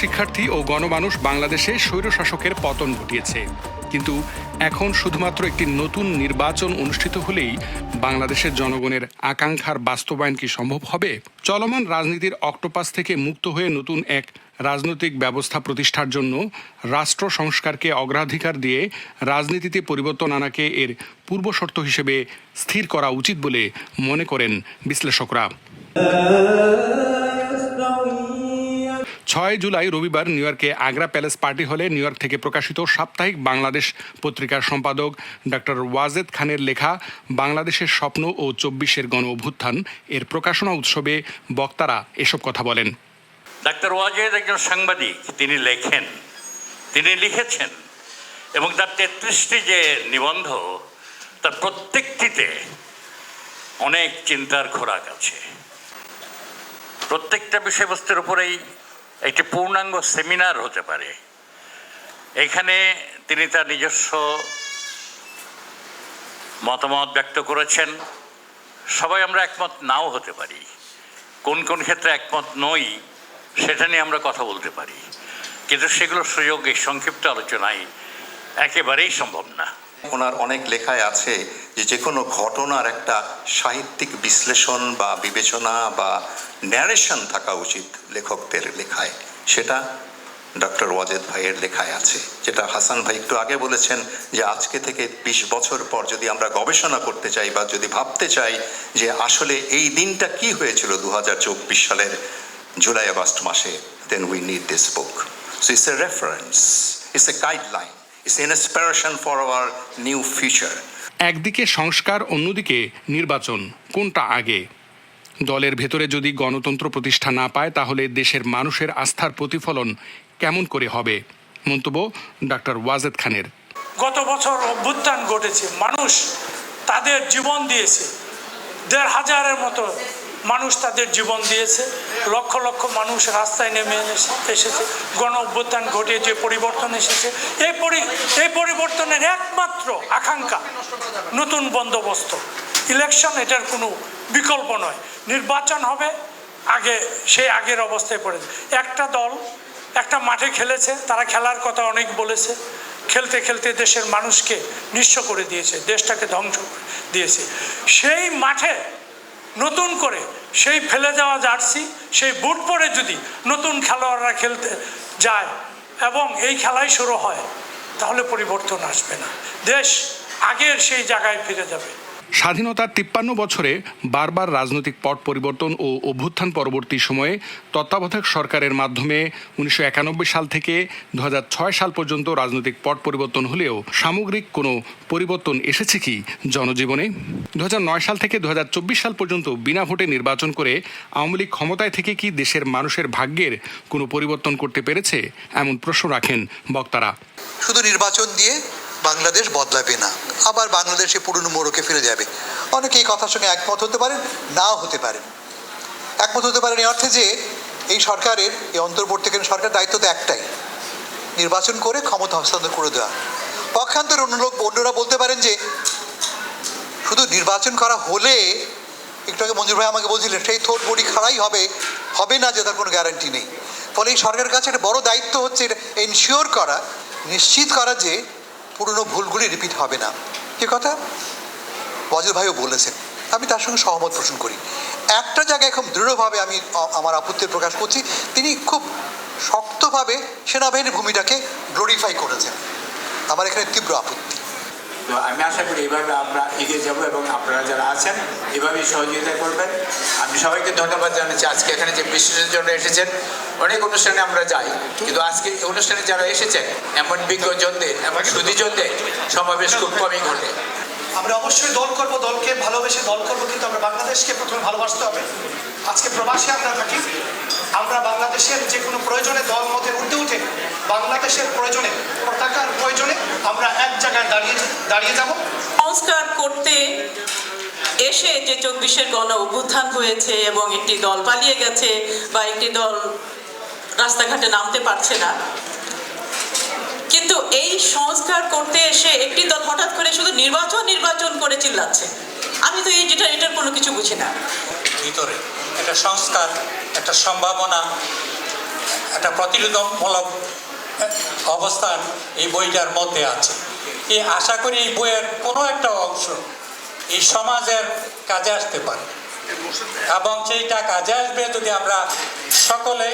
শিক্ষার্থী ও গণমানুষ বাংলাদেশে স্বৈরশাসকের পতন ঘটিয়েছে। কিন্তু এখন শুধুমাত্র একটি নতুন নির্বাচন অনুষ্ঠিত হলেই বাংলাদেশের জনগণের আকাঙ্ক্ষার বাস্তবায়ন কি সম্ভব হবে? চলমান রাজনীতির অক্টোপাস থেকে মুক্ত হয়ে নতুন এক রাজনৈতিক ব্যবস্থা প্রতিষ্ঠার জন্য রাষ্ট্র সংস্কারকে অগ্রাধিকার দিয়ে রাজনীতিতে পরিবর্তন আনাকে এর পূর্বশর্ত হিসেবে স্থির করা উচিত বলে মনে করেন বিশ্লেষকরা। ছয় জুলাই রবিবার নিউ ইয়র্কে আগ্রা প্যালেস পার্টি হলে নিউ ইয়র্ক থেকে প্রকাশিত সাপ্তাহিক বাংলাদেশ পত্রিকার সম্পাদক ডক্টর ওয়াজেদ খানের লেখা বাংলাদেশের স্বপ্ন ও চব্বিশের গণ অভ্যুত্থান এর প্রকাশনা উৎসবে বক্তারা এসব কথা বলেন। ডাক্তার ওয়াজেদ একজন সাংবাদিক। তিনি লেখেন, তিনি লিখেছেন এবং তার তেত্রিশটি যে নিবন্ধ, তার প্রত্যেকটিতে অনেক চিন্তার খোরাক আছে। প্রত্যেকটা বিষয়বস্তুর উপরেই একটি পূর্ণাঙ্গ সেমিনার হতে পারে। এখানে তিনি তার নিজস্ব মতামত ব্যক্ত করেছেন। সবাই আমরা একমত নাও হতে পারি। কোন কোন ক্ষেত্রে একমত নই, সেটা নিয়ে আমরা কথা বলতে পারি। কিন্তু সেগুলো সুযোগ এই সংক্ষিপ্ত আলোচনায় একেবারেই সম্ভব না। ওনার অনেক লেখায় আছে যে যে কোনো ঘটনার একটা সাহিত্যিক বিশ্লেষণ বা বিবেচনা বা ন্যারেশন থাকা উচিত লেখকদের লেখায়। সেটা ডক্টর ওয়াজেদ ভাইয়ের লেখায় আছে। যেটা হাসান ভাই একটু আগে বলেছেন যে আজকে থেকে বিশ বছর পর যদি আমরা গবেষণা করতে চাই বা যদি ভাবতে চাই যে আসলে এই দিনটা কি হয়েছিল দু হাজার চব্বিশ সালের জুলাই আগস্ট মাসে then we need this book so it's a reference it's a guideline it's inspiration for our new future একদিকে সংস্কার, অন্যদিকে নির্বাচন। কোনটা আগে? দলের ভেতরে যদি গণতন্ত্র প্রতিষ্ঠা না পায়, তাহলে দেশের মানুষের আস্থার প্রতিফলন কেমন করে হবে? মন্তব্য ডক্টর ওয়াজেদ খানের। গত বছর অভ্যুত্থান ঘটেছে। মানুষ তাদের জীবন দিয়েছে। দেড় হাজারের মতো মানুষ তাদের জীবন দিয়েছে। লক্ষ লক্ষ মানুষ রাস্তায় নেমে এসেছে। গণ অভ্যুত্থান ঘটিয়ে যে পরিবর্তন এসেছে। এই পরি এই পরিবর্তনের একমাত্র আকাঙ্ক্ষা নতুন বন্দোবস্ত। ইলেকশন এটার কোনো বিকল্প নয়। নির্বাচন হবে, আগে সেই আগের অবস্থায় পড়েছে একটা দল একটা মাঠে খেলেছে, তারা খেলার কথা অনেক বলেছে। খেলতে খেলতে দেশের মানুষকে নিঃস্ব করে দিয়েছে, দেশটাকে ধ্বংস দিয়েছে। সেই মাঠে নতুন করে সেই ফেলে যাওয়া জার্সি, সেই বুট পরে যদি নতুন খেলোয়াড়রা খেলতে যায় এবং এই খেলাই শুরু হয়, তাহলে পরিবর্তন আসবে না। দেশ আগের সেই জায়গায় ফিরে যাবে। স্বাধীনতার তিপ্পান্ন বছরে বারবার রাজনৈতিক পট পরিবর্তন ও অভ্যুত্থান পরবর্তী সময়ে তত্ত্বাবধায়ক সরকারের মাধ্যমে উনিশশো একানব্বই সাল থেকে দু হাজার ছয় সাল পর্যন্ত রাজনৈতিক পট পরিবর্তন হলেও সামগ্রিক কোনো পরিবর্তন এসেছে কি জনজীবনে? দু হাজার নয় সাল থেকে দুহাজার চব্বিশ সাল পর্যন্ত বিনা ভোটে নির্বাচন করে আওয়ামী লীগ ক্ষমতায় থেকে কি দেশের মানুষের ভাগ্যের কোনো পরিবর্তন করতে পেরেছে? এমন প্রশ্ন রাখেন বক্তারা। শুধু নির্বাচন দিয়ে বাংলাদেশ বদলাবে না। আবার বাংলাদেশে পুরনো মোড়কে ফিরে যাবে। অনেকে এই কথার সঙ্গে একমত হতে পারেন, নাও হতে পারেন। একমত হতে পারেন এই অর্থে যে, এই সরকারের, এই অন্তর্বর্তীকালীন সরকার দায়িত্ব তো একটাই। নির্বাচন করে ক্ষমতা হস্তান্তর করে দেওয়া। পক্ষান্তর অন্য লোক অন্যরা বলতে পারেন যে, শুধু নির্বাচন করা হলে, একটু আগে মঞ্জুর ভাই আমাকে বলছিলেন, সেই থোট বড়ি খাড়াই হবে হবে না যে তার কোনো গ্যারান্টি নেই। ফলে এই সরকারের কাছে একটা বড় দায়িত্ব হচ্ছে এটা এনশিওর করা, নিশ্চিত করা যে পুরনো ভুলগুলি রিপিট হবে না। কি কথা? বজর ভাইও বলেছেন। আমি তার সঙ্গে সহমত পোষণ করি। একটা জায়গায় খুব দৃঢ়ভাবে আমি আমার আপত্তি প্রকাশ করছি, তিনি খুব শক্তভাবে সেনাবাহিনীর ভূমিটাকে গ্লোরিফাই করেছেন। আমার এখানে তীব্র আপত্তি। তো আমি আশা করি এইভাবে আমরা এগিয়ে যাব এবং আপনারা যারা আছেন, এভাবেই সহযোগিতা করবেন। আমি সবাইকে ধন্যবাদ জানাচ্ছি। আজকে এখানে যে বিশেষের জন্য এসেছেন, অনেক অনুষ্ঠানে আমরা যাই, কিন্তু আজকে অনুষ্ঠানে যারা এসেছেন, এমন বিজ্ঞজনদের, এমন সুদীজনদের সমাবেশ খুব কমই ঘটে। আমরা অবশ্যই দল করব, দলকে ভালোবেসে দল করব, কিন্তু আমরা বাংলাদেশকে প্রথমে ভালোবাসতে হবে। আজকে প্রবাসী আমরা থাকি আমরা বাংলাদেশের যে কোনো প্রয়োজনে দল মতে উঠতে উঠে বাংলাদেশের প্রয়োজনে পতাকার প্রয়োজনে আমরা এক জায়গায় দাঁড়িয়ে দাঁড়িয়ে যাব। সংস্কার করতে এসে যে চব্বিশের গণ অভ্যুত্থান হয়েছে এবং একটি দল পালিয়ে গেছে বা একটি দল রাস্তাঘাটে নামতে পারছে না কিন্তু এই সংস্কার করতে এসে একটি দল হঠাৎ করে শুধু নির্বাচন নির্বাচন করে চিল্লাচ্ছে। আমি তো এই যেটা এটার কোনো কিছু বুঝি না। ভিতরে একটা সংস্কার একটা সম্ভাবনা একটা প্রতিরোধমূলক অবস্থান এই বইটার মধ্যে আছে। এই আশা করি এই বইয়ের কোনো একটা অংশ এই সমাজের কাজে আসতে পারে। এবং সেইটা কাজে আসবে যদি আমরা সকলে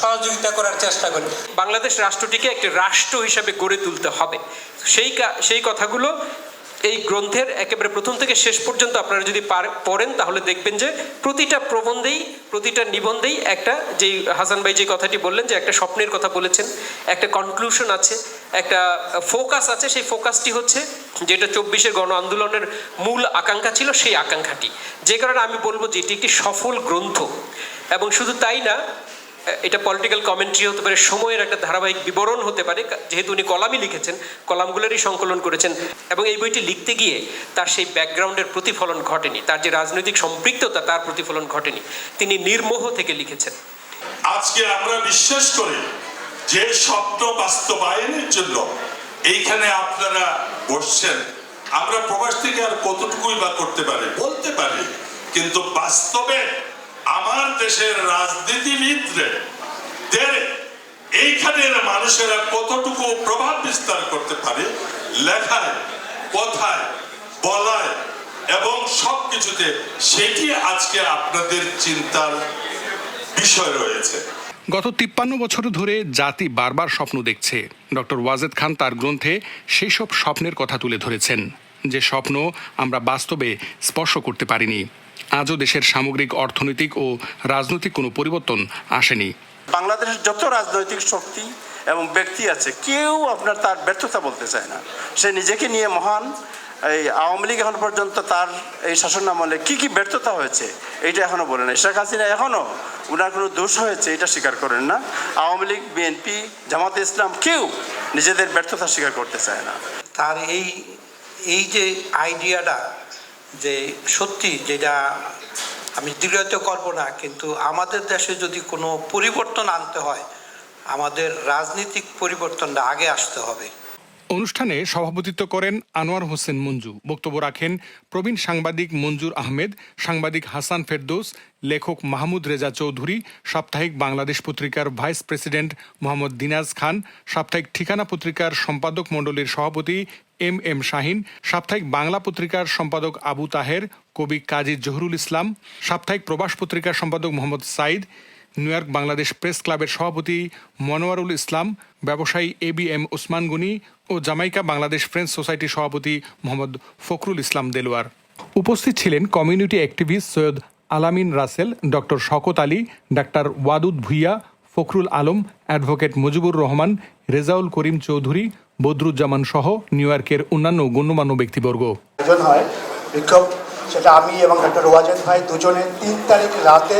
সহযোগিতা করার চেষ্টা করি। বাংলাদেশ রাষ্ট্রটিকে একটি রাষ্ট্র হিসাবে গড়ে তুলতে হবে। সেই সেই কথাগুলো এই গ্রন্থের একেবারে প্রথম থেকে শেষ পর্যন্ত আপনারা যদি পড়েন, তাহলে দেখবেন যে প্রতিটা প্রবন্ধেই, প্রতিটা নিবন্ধেই একটা যেই হাসান ভাই যে কথাটি বললেন যে একটা স্বপ্নের কথা বলেছেন, একটা কনক্লুশন আছে, একটা ফোকাস আছে, সেই ফোকাসটি হচ্ছে যেটা চব্বিশের গণ আন্দোলনের মূল আকাঙ্ক্ষা ছিল সেই আকাঙ্ক্ষাটি। যে কারণে আমি বলব যে এটি একটি সফল গ্রন্থ। এবং শুধু তাই না এটা পলিটিক্যাল কমেন্ট্রি হতে পারে, সময়ের একটা ধারাবাহিক বিবরণ হতে পারে যেহেতু উনি কলামই লিখেছেন, কলামগুলোরই সংকলন করেছেন, এবং এই বইটি লিখতে গিয়ে তার সেই ব্যাকগ্রাউন্ডের প্রতিফলন ঘটেনি, তার যে রাজনৈতিক সম্পৃক্ততা, তার প্রতিফলন ঘটেনি, তিনি নির্মোহ থেকে লিখেছেন। আজকে আমরা বিশ্বাস করি যে স্বপ্ন বাস্তবায়নের জন্য এইখানে আপনারা বসছেন। আমরা প্রবাস থেকে আর কতটুকুই বা করতে পারি? বলতে পারি, কিন্তু বাস্তবে আমার দেশের রাজনীতিবিদদের এইখানের মানুষেরা কতটুকু প্রভাব বিস্তার করতে পারে, লেখায়, কথায়, বলায় এবং সব কিছুতে সেটি আজকে আপনাদের চিন্তার বিষয় রয়েছে। গত তিপ্পান্ন বছর ধরে জাতি বারবার স্বপ্ন দেখছে। ডক্টর ওয়াজেদ খান তার গ্রন্থে সেই সব স্বপ্নের কথা তুলে ধরেছেন। যে স্বপ্ন আমরা বাস্তবে স্পর্শ করতে পারিনি। আজও দেশের সামগ্রিক অর্থনৈতিক ও রাজনৈতিক কোনো পরিবর্তন আসেনি। বাংলাদেশের যত রাজনৈতিক শক্তি এবং ব্যক্তি আছে কেউ আপনার তার ব্যর্থতা বলতে চায় না। সে নিজেকে নিয়ে মহান। এই আওয়ামী লীগ এখন পর্যন্ত তার এই শাসন আমলে কী কী ব্যর্থতা হয়েছে এইটা এখনও বলে না শেখ হাসিনা এখনও ওনার কোনো দোষ হয়েছে এটা স্বীকার করেন না। আওয়ামী লীগ বিএনপি জামাতে ইসলাম কেউ নিজেদের ব্যর্থতা স্বীকার করতে চায় না। তার এই এই যে আইডিয়াটা যে সত্যি যেটা আমি দৃঢ়ত করব না, কিন্তু আমাদের দেশে যদি কোনো পরিবর্তন আনতে হয়, আমাদের রাজনৈতিক পরিবর্তনটা আগে আসতে হবে। অনুষ্ঠানে সভাপতিত্ব করেন আনোয়ার হোসেন মঞ্জু। বক্তব্য রাখেন প্রবীণ সাংবাদিক মঞ্জুর আহমেদ, সাংবাদিক হাসান ফেরদৌস, লেখক মাহমুদ রেজা চৌধুরী, সাপ্তাহিক বাংলাদেশ পত্রিকার ভাইস প্রেসিডেন্ট মোহাম্মদ দিনাজ খান, সাপ্তাহিক ঠিকানা পত্রিকার সম্পাদক মণ্ডলীর সভাপতি এম এম শাহিন, সাপ্তাহিক বাংলা পত্রিকার সম্পাদক আবু তাহের, কবি কাজী জহুরুল ইসলাম, সাপ্তাহিক প্রবাস পত্রিকার সম্পাদক Mohammad Sayeed New York Bangladesh press ক্লাবের সভাপতি মনোয়ারুল ইসলাম, ব্যবসায়ী A B M Osman Gani O Jamaica Bangladesh friends সোসাইটির সভাপতি মোহাম্মদ ফখরুল ইসলাম দেলোয়ার। উপস্থিত ছিলেন কমিউনিটি অ্যাক্টিভিস্ট সৈয়দ আলামিন রাসেল, ডক্টর শকত আলী, ডাক্তার ওয়াদুদ ভুইয়া, ফখরুল আলম, অ্যাডভোকেট মুজিবুর রহমান, রেজাউল করিম চৌধুরী, বদরুজ্জামান সহ নিউ ইয়র্কের অন্যান্য গণ্যমান্য ব্যক্তিবর্গ। হয়। বিক্ষোভ, সেটা আমি এবং ডক্টর ওয়াজেদ ভাই দুজনে তিন তারিখ রাতে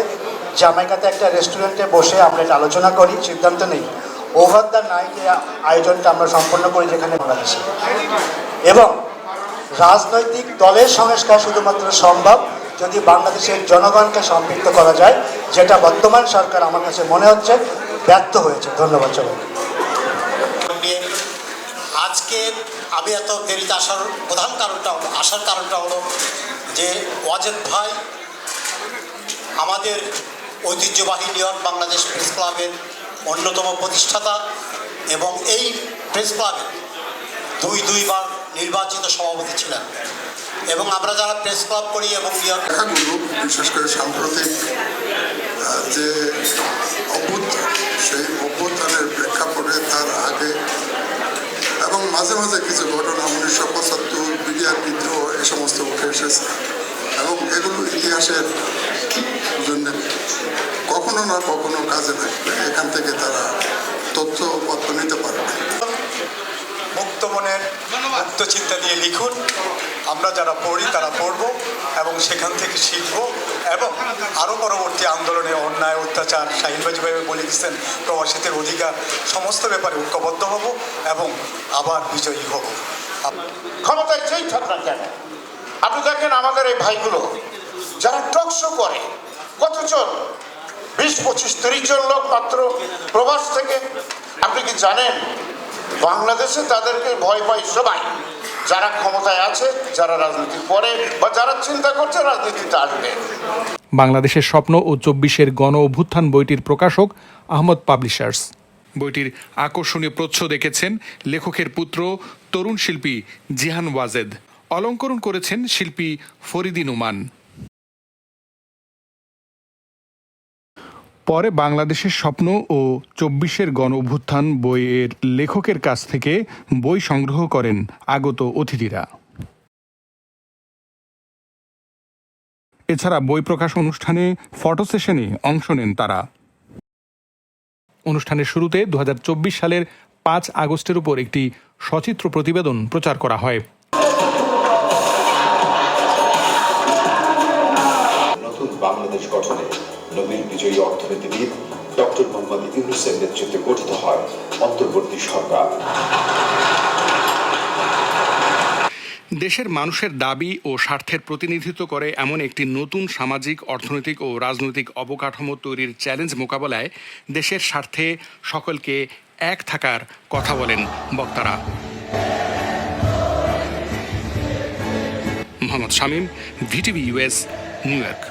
জামাইকাতে একটা রেস্টুরেন্টে বসে আমরা এটা আলোচনা করি, সিদ্ধান্ত নেই। ওভার দ্য নাইট আয়োজনটা আমরা সম্পন্ন করি যেখানে বাংলাদেশে। এবং রাজনৈতিক দলের সংস্কার শুধুমাত্র সম্ভব যদি বাংলাদেশের জনগণকে সম্পৃক্ত করা যায়, যেটা বর্তমান সরকার আমার কাছে মনে হচ্ছে ব্যর্থ হয়েছে। ধন্যবাদ সবাইকে। নিয়ে আজকে আমি এত দেরিতে আসার প্রধান কারণটা হলো, আসার কারণটা হলো যে ওয়াজেদ ভাই আমাদের ঐতিহ্যবাহী ইয়র্ক বাংলাদেশ প্রেস ক্লাবের অন্যতম প্রতিষ্ঠাতা এবং এই প্রেস ক্লাবে দুই দুইবার নির্বাচিত সভাপতি ছিলেন। এবং আমরা যারা প্রেস ক্লাব করি এবং বিশেষ করে সাম্প্রতিক যে অভ্যুত্থান, সেই অভ্যুত্থানের প্রেক্ষাপটে তার আগে এবং মাঝে মাঝে কিছু ঘটনা উনিশশো পঁচাত্তর, বিডিআর বিদ্রোহ এ সমস্ত উঠে এসেছে। এবং এগুলো ইতিহাসের কখনো না কখনো কাজে লাগবে এখান থেকে তারা তথ্য পত্র নিতে পারবে। মুক্ত মনের মুক্ত চিন্তা দিয়ে লিখুন। আমরা যারা পড়ি তারা পড়ব এবং সেখান থেকে শিখব এবং আরও পরবর্তী আন্দোলনে অন্যায় অত্যাচার শাহিনবাজিভাবে বলে দিচ্ছেন প্রবাসীদের অধিকার সমস্ত ব্যাপারে ঐক্যবদ্ধ হব এবং আবার বিজয়ী হব। ক্ষমতায় যেই থাক না কেন? আপনি দেখেন আমাদের এই ভাইগুলো যারা টকশো করে, কতজন? বিশ, পঁচিশ, তিরিশ জন লোক মাত্র প্রবাস থেকে। আপনি কি জানেন, বাংলাদেশে তাদেরকে ভয় পায় সবাই। যারা ক্ষমতায় আছে, যারা রাজনীতি করে, বা যারা চিন্তা করছে, রাজনীতিতে আসবে। বাংলাদেশের স্বপ্ন ও চব্বিশের গণ অভ্যুত্থান বইটির প্রকাশক আহমদ পাবলিশার্স। বইটির আকর্ষণীয় প্রচ্ছদ দেখেছেন লেখকের পুত্র তরুণ শিল্পী জিহান ওয়াজেদ। অলঙ্করণ করেছেন শিল্পী ফরিদিন নোমান। পরে বাংলাদেশের স্বপ্ন ও চব্বিশের গণ অভ্যুত্থান বইয়ের লেখকের কাছ থেকে বই সংগ্রহ করেন আগত অতিথিরা। এছাড়া বই প্রকাশ অনুষ্ঠানে ফটো সেশনে অংশ নেন তারা। অনুষ্ঠানের শুরুতে দু হাজার চব্বিশ সালের পাঁচ আগস্টের উপর একটি সচিত্র প্রতিবেদন প্রচার করা হয়। নতুন বাংলাদেশ গঠনে নোবেল বিজয়ী অর্থনীতিবিদ ডক্টর মোহাম্মদ ইউনুসের নেতৃত্বে গঠিত হয় অন্তর্বর্তী সরকার। দেশের মানুষের দাবি ও স্বার্থের প্রতিনিধিত্ব করে এমন একটি নতুন সামাজিক, অর্থনৈতিক ও রাজনৈতিক অবকাঠামো তৈরির চ্যালেঞ্জ মোকাবেলায় দেশের স্বার্থে সকলকে এক থাকার কথা বলেন বক্তারা। Mohammad Shamim, VTV US New York